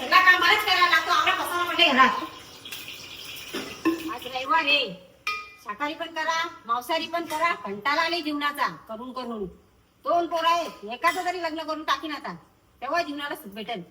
सगळा काम मलाच करायला म्हणजे शाकाहारी पण करा मांसाहारी पण करा कंटाळा आले जीवनाचा करून करून. दोन पोरं आहेत. एकाचं तरी लग्न करून टाकीन आता. तेव्हा जीवनाला सुख भेटेल.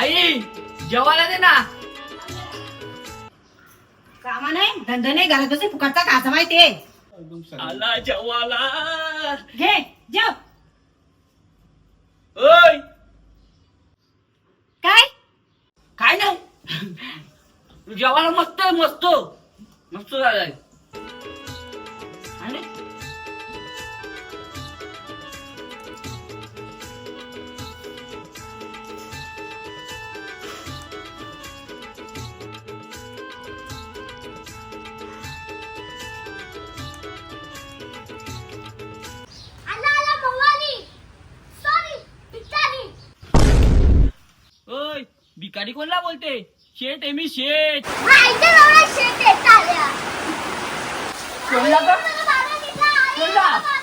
आई जेवायला दे ना. कामा नाही धंदा नाही घरात बसून फुकटचा खायचा माहितीये आला जेवायला. घे जेव. ओय. काय? काय नाही. जेवायला मस्त मस्त. मस्त झालंय. भिकारी कोणला बोलते शेठ आहे मी शेठ शेट कोणला आई कोणला?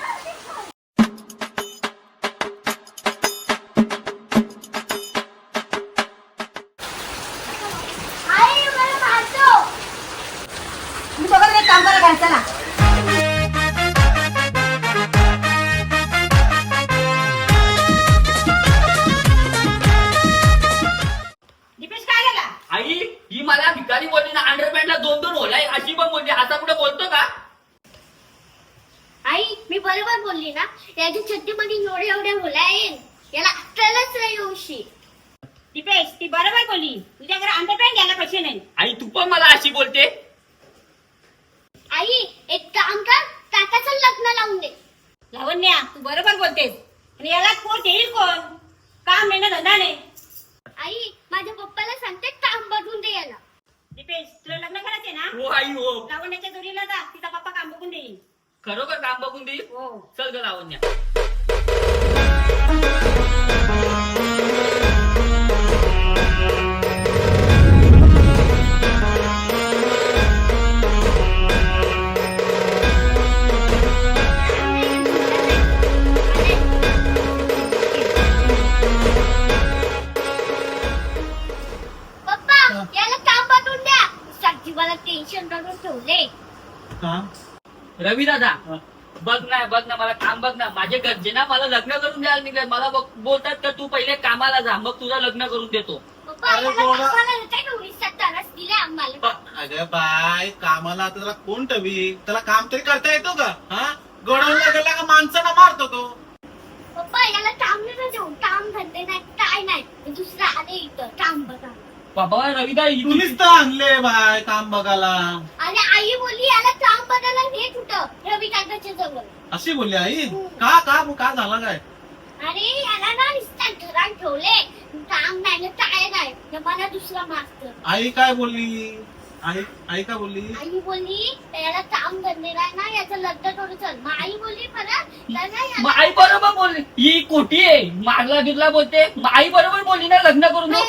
बोलली ना याच्या छत्तीमध्ये एवढे एवढे मुलं आहेत. याला अक्कलच नाही येऊशी दीपेश ती बरोबर बोलली. तुझ्या घरा अंडरपॅन्ट घ्यायला पैसे नाही. आई तू पण मला अशी बोलते? आई एक काम कर काकाचं लग्न लावून दे. लावण्या तू बरोबर बोलतेस. आणि याला कोण देईल कोण? काम नाही ना धंदा नाही आई माझ्या पप्पाला सांगते काम बघून दे याला दीपेश तुला लग्न करायचे ना हो आई हो लावण्याच्या जोडीला जा तिचा पप्पा काम बघून देईल खरोखर काम बघून दे. हो. चल ग लावण्या पप्पा याला काम बघून द्या. साक्षीवाला टेन्शन करून ठेवले रवी दादा बघ ना बघ ना मला काम बघ ना. माझे घरचे ना मला लग्न करून द्यायला निघाले. मला बघ- बोलतात का तू पहिले कामाला जा मग तुझं लग्न करून देतो. पप्पा अरे दिले आम्हाला. अगं बाय कामाला आता त्याला कोण ठेवी त्याला काम तरी करता येतो का? हा? गोडाऊनला गेला का माणसाला मारतो तो? पप्पा याला काम नाही ना देऊ काम धंदे नाही काय नाही. दुसरं आले इथं. काम बघा. बाबा रविदा तुम्हीच तर आणले बाय काम बघायला. आणि आई बोलली याला काम बघायला ने कुठं? रवी काकाच्या जवळ. अशी बोलली आई? का का का झालं काय? अरे याला ना नुसता घरात ठेवले. काम नाही ना काय नाही. तर मला दुसरा मास्तर आई काय बोलली? आई आई काय बोलली? आई बोलली याला काम नाही ना याचं लग्न करू चल. मग आई बोलली परत तर ना याला- मग आई बरोबर बोलली. ही कोठी आहे? मारला बिरला बोलते. मग आई बरोबर बोलली ना लग्न करून दे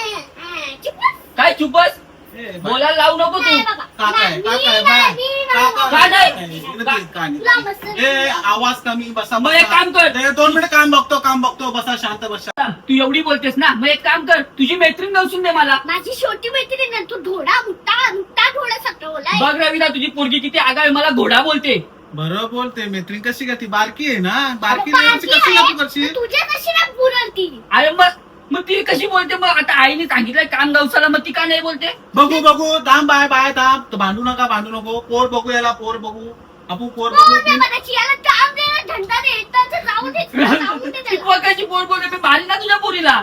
चुप बस. काय चुपस. बोलायला लावू नको तू नाही बाबा. का काय नाही, का मी काय नाही, बाय मी का नाही. का नाही? काय? इकडे ते का नाही? तुला मस्त ए आवाज कमी बसा मग एक बसा. काम कर. ए, दोन मिनिट काम बघतो काम बघतो बसा शांत बसा तू एवढी बोलतेस ना मग एक काम कर तुझी मैत्रीण नसून दे मला माझी छोटी मैत्रीण आहे, तू मुट्टा घोडा सटवलाय बघ रविदा तुझी पोरगी किती आगावी मला घोडा बोलते बरं बोलते मैत्रीण कशी का ती बारकी आहे ना बारकी कशी का आहे, तू करशील तुझ्या कशी ना पुरण ती अरे मग मग ती कशी बोलते? मग आता आईने सांगितलंय काम गावसाला मग ती का नाही बोलते? बघू बघू. दाम बाय बाय दाम तर भांडू नका भांडू नको. पोर बघू याला पोर बघू. आपण पोर बघू. आहे म्हणायची याला काम दे ना, धंदा दे तर जाऊ दे तुला जाऊ दे ती त्याला. कशी बोल बोलते मी भारी ना तुझ्या पोरीला.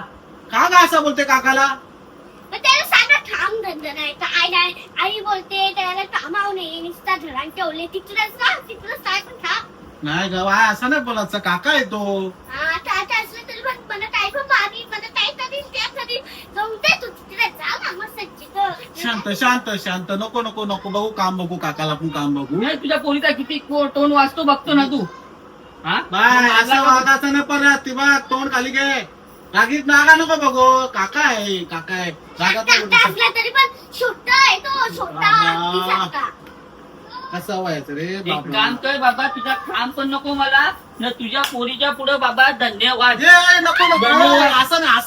का का असं बोलते काकाला? मग त्याला सांगा काम धंदा नाही. काय नाही आई बोलते त्याला कामाव नाही. नुसता घरात ठेवले. तिथलंच ना तिथलंच काय पण खा नाही ग बाय असं नाही बोलायचं. काका आहे तो आता असलं तरी पण मला काय ना मग शांत शांत शांत. नको नको नको. बघू काम बघू काकाला पण काम बघू. नाही, तुझ्या पोरीचा किती को- टोन वाचतो बघतो ना तू. हा? बाय असं वागायचं ना परत. ती बघ तोंड खाली घे. रागीत नागा नको बघू. काका आहे काका आहे. रागात नको धाकटा दिसत. असला तरी पण छोटा आहे तो छोटा हा. हत्तीसारखा. कसं व्हायचं रे एक बापरे. काम कर बाबा तुझा काम पण नको मला. न तुझ्या पोरीच्या पुढे बाबा धन्यवाद. ए, नको नको.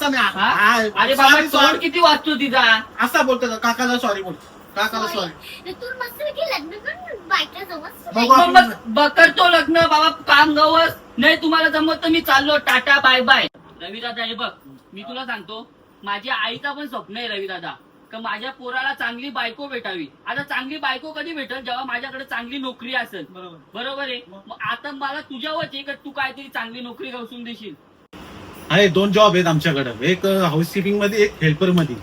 असं नाही हा? अरे बाबा sorry, तोंड sorry. किती वाचतो तिचा? असा बोलतो काकाला सॉरी बोल. काकाला. सॉरी तू मस्त लग्न कर बायका जवळ बघू मग मग. ब- करतो लग्न बाबा काम गवस. नाही तुम्हाला जमत तर मी चाललो. टाटा बाय बाय रवी दादा हे बघ मी तुला सांगतो माझ्या आईचा पण स्वप्न आहे रवी दादा का माझ्या पोराला चांगली बायको भेटावी. आता चांगली बायको कधी भेटेल? जेव्हा माझ्याकडे चांगली नोकरी असेल. बरोबर. बरोबर आहे? मग? आता मला तुझ्यावरच आहे का तू काहीतरी चांगली नोकरी घालून देशील? आहे दोन जॉब आहेत आमच्याकडे. एक हाऊसकीपिंगमध्ये एक हेल्परमध्ये.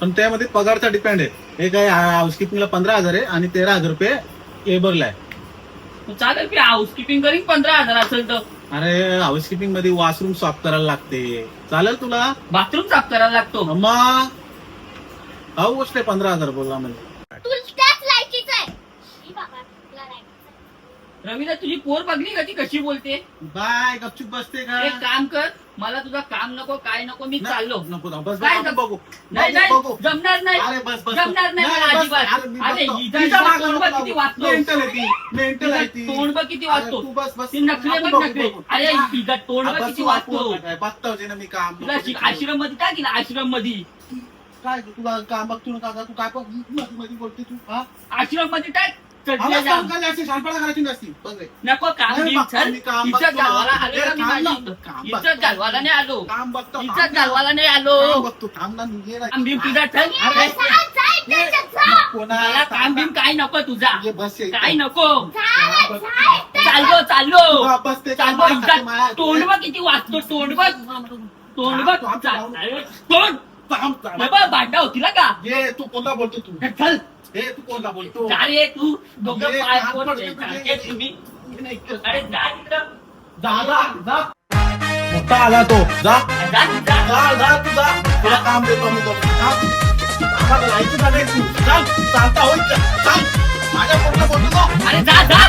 पण त्यामध्ये पगारचा डिपेंड आहे. एक आहे हाऊसकीपिंगला पंधरा हजार आहे आणि तेरा हजार रुपये लेबरला आहे. मग चालेल की हाऊसकीपिंग करीन पंधरा हजार असेल तर. अरे हाऊसकीपिंगमध्ये वॉशरूम साफ करायला लागते. चालेल तुला? बाथरूम साफ करायला लागतो. मग गोष्ट आहे पंधरा हजार बोलला म्हणजे तू त्याच लायकीच आहे. ई बाबा, तुला लायकीचं आहे. रवीदा तुझी पोर बघली का ती कशी बोलते? बाय गपचूप बसते का? एक काम कर मला तुझं काम नको काय नको मी चाललो. नको बस काय? बघू. नाही बघू. नाही जमणार नाही. अरे बस बस. जमणार नाही मला बस, अजिबात. अरे मी अरे बसतो. हिचा- तिच्या हिचा मागं तोंड नको बघ किती. वाचतो. आहे ती आहे ती तोंड बघ किती अरे वाचतो. तू बस बस. ती नखरे आपण बघ बघू, नखरे. बघू. अरे तोंड बघ बस किती तू वाचतो. बघता ना मी काम तुला आश्रममध्ये काय केलं आश्रममध्ये काय तुला काम बघतो ना काका तू काय बघ? मध्ये बोलते तू हा? आश्रममध्ये काय? आवाज चढल्या काम जा. करायची असते, शानपणा करायची नसती बघ रे. नको काम नाही, बिम बघ, चल. मी काम इज्जत बघतो. घालवायला आलो ए, ना मी काम माझी. बघ, काम इज्जत बघतो. घालवायला नाही आलो. काम बघतो काम घालवायला नाही आलो. काम बघतो ना ना. काम तुझा अरे, मला काम काय नको तुझा? ये बस ये. काय नको. चाललो चाललो. तू बस ते चाललो काम तोंड बघ किती वाचतो तोंड बघ. तोंड बघ. चाल-. अरे, तोंड. हे बघ भांडा होती ना का? ये तू कोणता बोलतो तू? चल. हे तू कोणता बोलतो? जा रे तू. दोघं पाय तुम्ही. अरे जा तिकडं. जा जा जा. मोठा आला तो. जा. जा, जा. जा जा तू जा. तुला काम देतो मी तो. काम आम्हाला जायचं झालंय तू. चाल चालता होईल का? चाल माझ्या पोरला बोलतो तो. अरे जा. जा.